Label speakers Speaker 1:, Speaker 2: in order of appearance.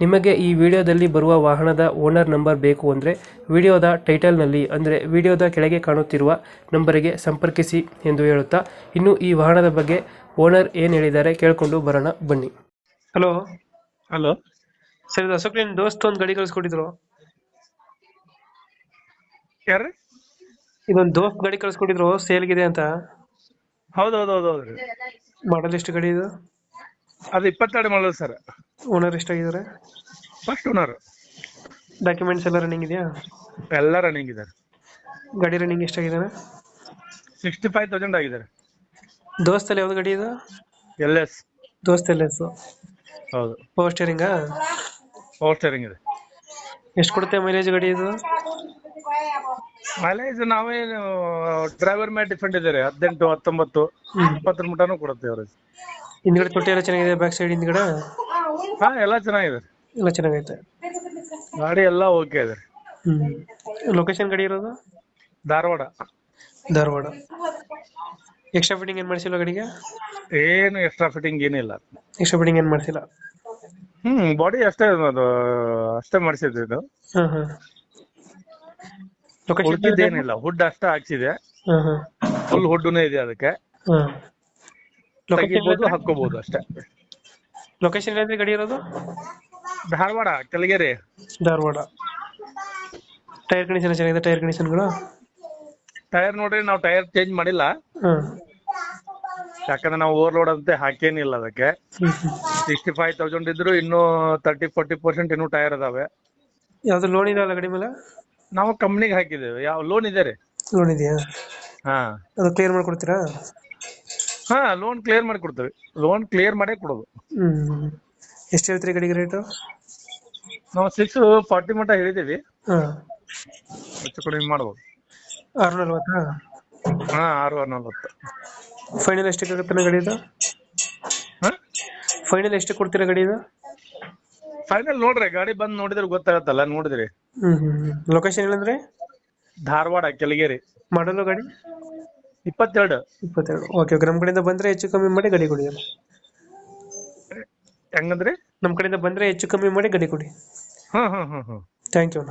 Speaker 1: ನಿಮಗೆ ಈ ವಿಡಿಯೋದಲ್ಲಿ ಬರುವ ವಾಹನದ ಓನರ್ ನಂಬರ್ ಬೇಕು ಅಂದರೆ ವಿಡಿಯೋದ ಟೈಟಲ್ನಲ್ಲಿ ಅಂದರೆ ವಿಡಿಯೋದ ಕೆಳಗೆ ಕಾಣುತ್ತಿರುವ ನಂಬರಿಗೆ ಸಂಪರ್ಕಿಸಿ ಎಂದು ಹೇಳುತ್ತಾ ಇನ್ನು ಈ ವಾಹನದ ಬಗ್ಗೆ ಓನರ್ ಏನು ಹೇಳಿದ್ದಾರೆ ಕೇಳಿಕೊಂಡು ಬರೋಣ ಬನ್ನಿ. ಹಲೋ
Speaker 2: ಹಲೋ
Speaker 1: ಸರ್ ಇದು ಅಶೋಕ್ ನಿನ್ನ ದೋಸ್ತ್ ಒಂದು ಗಾಡಿ ಕಳಿಸ್ಕೊಟ್ಟಿದ್ರು.
Speaker 2: ಯಾರು
Speaker 1: ಇದೊಂದು ದೋಸ್ತ್ ಗಾಡಿ ಕಳಿಸ್ಕೊಟ್ಟಿದ್ರು ಸೇಲ್ಗಿದೆ ಅಂತ.
Speaker 2: ಹೌದು ಹೌದು ಹೌದು ಹೌದು
Speaker 1: ಮಾಡಲ್ ಎಷ್ಟು ಗಾಡಿ ಇದು?
Speaker 2: ಅದು ಇಪ್ಪತ್ತೆರಡು ಮಾಡಲ್ ಸರ್.
Speaker 1: ಓನರ್ ಎಷ್ಟಾಗಿದ್ದಾರೆ?
Speaker 2: ಫಸ್ಟ್ ಓನರ್
Speaker 1: ಡಾಕ್ಯುಮೆಂಟ್ಸ್ ಎಲ್ಲ ರನ್ನಿಂಗ್ ಇದೆಯಾ?
Speaker 2: ಎಲ್ಲ ರನ್ನಿಂಗ್ ಇದೆ.
Speaker 1: ಗಾಡಿ ರನ್ನಿಂಗ್ ಎಷ್ಟಾಗಿದ್ದಾರೆ
Speaker 2: ಸಿಕ್ಸ್ಟಿ ಫೈವ್ ತೌಸಂಡ್ ಆಗಿದ್ದಾರೆ
Speaker 1: ದೋಸ್ತಲ್ಲಿ ಯಾವ್ದು ಗಾಡಿ ಇದು?
Speaker 2: L S
Speaker 1: Dost L S
Speaker 2: ಹೌದು.
Speaker 1: ಪವರ್ ಸ್ಟೇರಿಂಗಾ
Speaker 2: ಪವರ್ ಸ್ಟೇರಿಂಗ್ ಇದೆ.
Speaker 1: ಎಷ್ಟು ಕೊಡುತ್ತೆ ಮೈಲೇಜ್ ಗಾಡಿ ಇದು?
Speaker 2: ಮೈಲೇಜ್ ನಾವೇ ಡ್ರೈವರ್ ಮೇಲೆ ಡಿಫೆಂಡ್ ಇದ್ದಾರೆ ಹದಿನೆಂಟು ಹತ್ತೊಂಬತ್ತು. ಇಪ್ಪತ್ತರ ಮಟನೂ ಕೊಡುತ್ತೆ ಅವ್ರಿಗೆ
Speaker 1: ಹಿಂದ್ಗಡೆ ತೊಟ್ಟಿ ಎಲ್ಲ ಚೆನ್ನಾಗಿದೆ ಬ್ಯಾಕ್ ಸೈಡ್ ಹಿಂದ್ಗಡೆ?
Speaker 2: ಹಾ ಎಲ್ಲ ಚೆನ್ನಾಗಿದೆ.
Speaker 1: ಎಲ್ಲ ಚೆನ್ನಾಗೈತೆ.
Speaker 2: ಗಾಡಿ ಎಲ್ಲ ಓಕೆ ಇದೆ.
Speaker 1: ಹ್ಮ್. ಲೊಕೇಶನ್ ಗಡಿ ಇರೋದು?
Speaker 2: ಧಾರವಾಡ.
Speaker 1: ಧಾರವಾಡ. ಎಕ್ಸ್ಟ್ರಾ ಫಿಟ್ಟಿಂಗ್ ಏನ್ ಮಾಡಿಸಿಲ್ಲ ಗಡಿಗೆ?
Speaker 2: ಏನು ಎಕ್ಸ್ಟ್ರಾ ಫಿಟ್ಟಿಂಗ್ ಏನಿಲ್ಲ.
Speaker 1: ಎಕ್ಸ್ಟ್ರಾ ಫಿಟ್ಟಿಂಗ್ ಏನ್ ಮಾಡಿಸಿಲ್ಲ?
Speaker 2: ಹ್ಮ್ ಬಾಡಿ ಅಷ್ಟೇ ಅದು ಅಷ್ಟೇ ಮಾಡಿಸಿದ್ದು ಇದು.
Speaker 1: ಹಾ ಹಾ. ಲೊಕೇಶನ್
Speaker 2: ಉಳ್ಕಿದ್ದೇನಿಲ್ಲ ಹುಡ್ ಅಷ್ಟೇ ಹಾಕ್ಸಿದೆ.
Speaker 1: ಹಾ ಹಾ.
Speaker 2: ಫುಲ್ ಹುಡ್ಡುನೇ ಇದೆ ಅದಕ್ಕೆ.
Speaker 1: ಹಾ.
Speaker 2: ತೆಗಿಬಹುದು ಹಾಕೋಬಹುದು ಅಷ್ಟೇ.
Speaker 1: ಲೊಕೇಶನ್ ಏನ್ರಿ ಗಾಡಿ ಇರೋದು?
Speaker 2: ಧಾರವಾಡ ಕಲಗೇರಿ
Speaker 1: ಧಾರವಾಡ. ಟೈರ್ ಕಂಡೀಷನ್ ಚೆನ್ನಾಗಿದೆ ಟೈರ್ ಕಂಡೀಷನ್ಗಳು
Speaker 2: ಟೈರ್ ನೋಡ್ರಿ ನಾವು ಟೈರ್ ಚೇಂಜ್ ಮಾಡಿಲ್ಲ.
Speaker 1: ಹ್ಮ್
Speaker 2: ಯಾಕಂದ್ರೆ ನಾವು ಓವರ್ಲೋಡ್ ಅಂತ ಹಾಕೇನಿಲ್ಲ ಅದಕ್ಕೆ. ಸಿಕ್ಸ್ಟಿ ಫೈವ್ ತೌಸಂಡ್ ಇದ್ರು ಇನ್ನೂ ತರ್ಟಿ ಫೋರ್ಟಿ ಪರ್ಸೆಂಟ್ ಇನ್ನೂ ಟೈರ್ ಅದಾವೆ.
Speaker 1: ಯಾವ್ದು ಲೋನ್ ಇದೆಯಲ್ಲ ಗಾಡಿ ಮೇಲೆ?
Speaker 2: ನಾವು ಕಂಪ್ನಿಗೆ ಹಾಕಿದ್ದೇವೆ. ಯಾವ ಲೋನ್ ಇದೆ ರೀ.
Speaker 1: ಲೋನ್ ಇದೆಯಾ?
Speaker 2: ಹಾ.
Speaker 1: ಅದು ಕ್ಲಿಯರ್ ಮಾಡ್ಕೊಡ್ತೀರಾ?
Speaker 2: ಹಾ ಲೋನ್ ಕ್ಲಿಯರ್ ಮಾಡಿ ಕೊಡ್ತೇವೆ. ಲೋನ್ ಕ್ಲಿಯರ್ ಮಾಡೇ ಕೊಡೋದು.
Speaker 1: ಹ್ಮ್. ಎಷ್ಟು ಹೇಳ್ತೀರಿ ಗಾಡಿಗೆ ರೇಟು
Speaker 2: ನಾವು ಸಿಕ್ಸ್ ಫಾರ್ಟಿ ಮಟ್ಟ ಹೇಳಿದ್ದೀವಿ.
Speaker 1: ಹಾ.
Speaker 2: ಹೆಚ್ಚು ಕಡಿಮೆ ಮಾಡ್ಬೋದು.
Speaker 1: ಆರು ನಲ್ವತ್ತಾ
Speaker 2: ಹಾ ಆರು ನಲ್ವತ್ತು
Speaker 1: ಫೈನಲ್ ಎಷ್ಟು ಆಗುತ್ತೆ ಗಾಡಿ ಇದು?
Speaker 2: ಹಾ?
Speaker 1: ಫೈನಲ್ ಎಷ್ಟು ಕೊಡ್ತೀರಾ ಗಡಿ ಇದು?
Speaker 2: ಫೈನಲ್ ನೋಡ್ರಿ ಗಾಡಿ ಬಂದ್ ನೋಡಿದ್ರೆ ಗೊತ್ತಾಗತ್ತಲ್ಲ ನೋಡಿದ್ರಿ.
Speaker 1: ಹ್ಮ್ ಹ್ಮ್ ಲೊಕೇಶನ್ ಏನಂದ್ರೆ?
Speaker 2: ಧಾರವಾಡ ಕೆಳಗೇರಿ.
Speaker 1: ಮಾಡಲು ಗಾಡಿ?
Speaker 2: ಇಪ್ಪತ್ತೆರಡು.
Speaker 1: ಇಪ್ಪತ್ತೆರಡು. ಓಕೆ ಓಕೆ ನಮ್ಮ ಕಡೆಯಿಂದ ಬಂದ್ರೆ ಹೆಚ್ಚು ಕಮ್ಮಿ ಮಾಡಿ ಗಡಿ ಕೊಡಿ
Speaker 2: ಹೆಂಗಂದ್ರಿ?
Speaker 1: ನಮ್ಮ ಕಡೆಯಿಂದ ಬಂದ್ರೆ ಹೆಚ್ಚು ಕಮ್ಮಿ ಮಾಡಿ ಗಡಿ ಕೊಡಿ.
Speaker 2: ಹ್ಮ್ ಹ್ಮ್ ಹ್ಮ್ ಹಾ
Speaker 1: ಥ್ಯಾಂಕ್ ಯು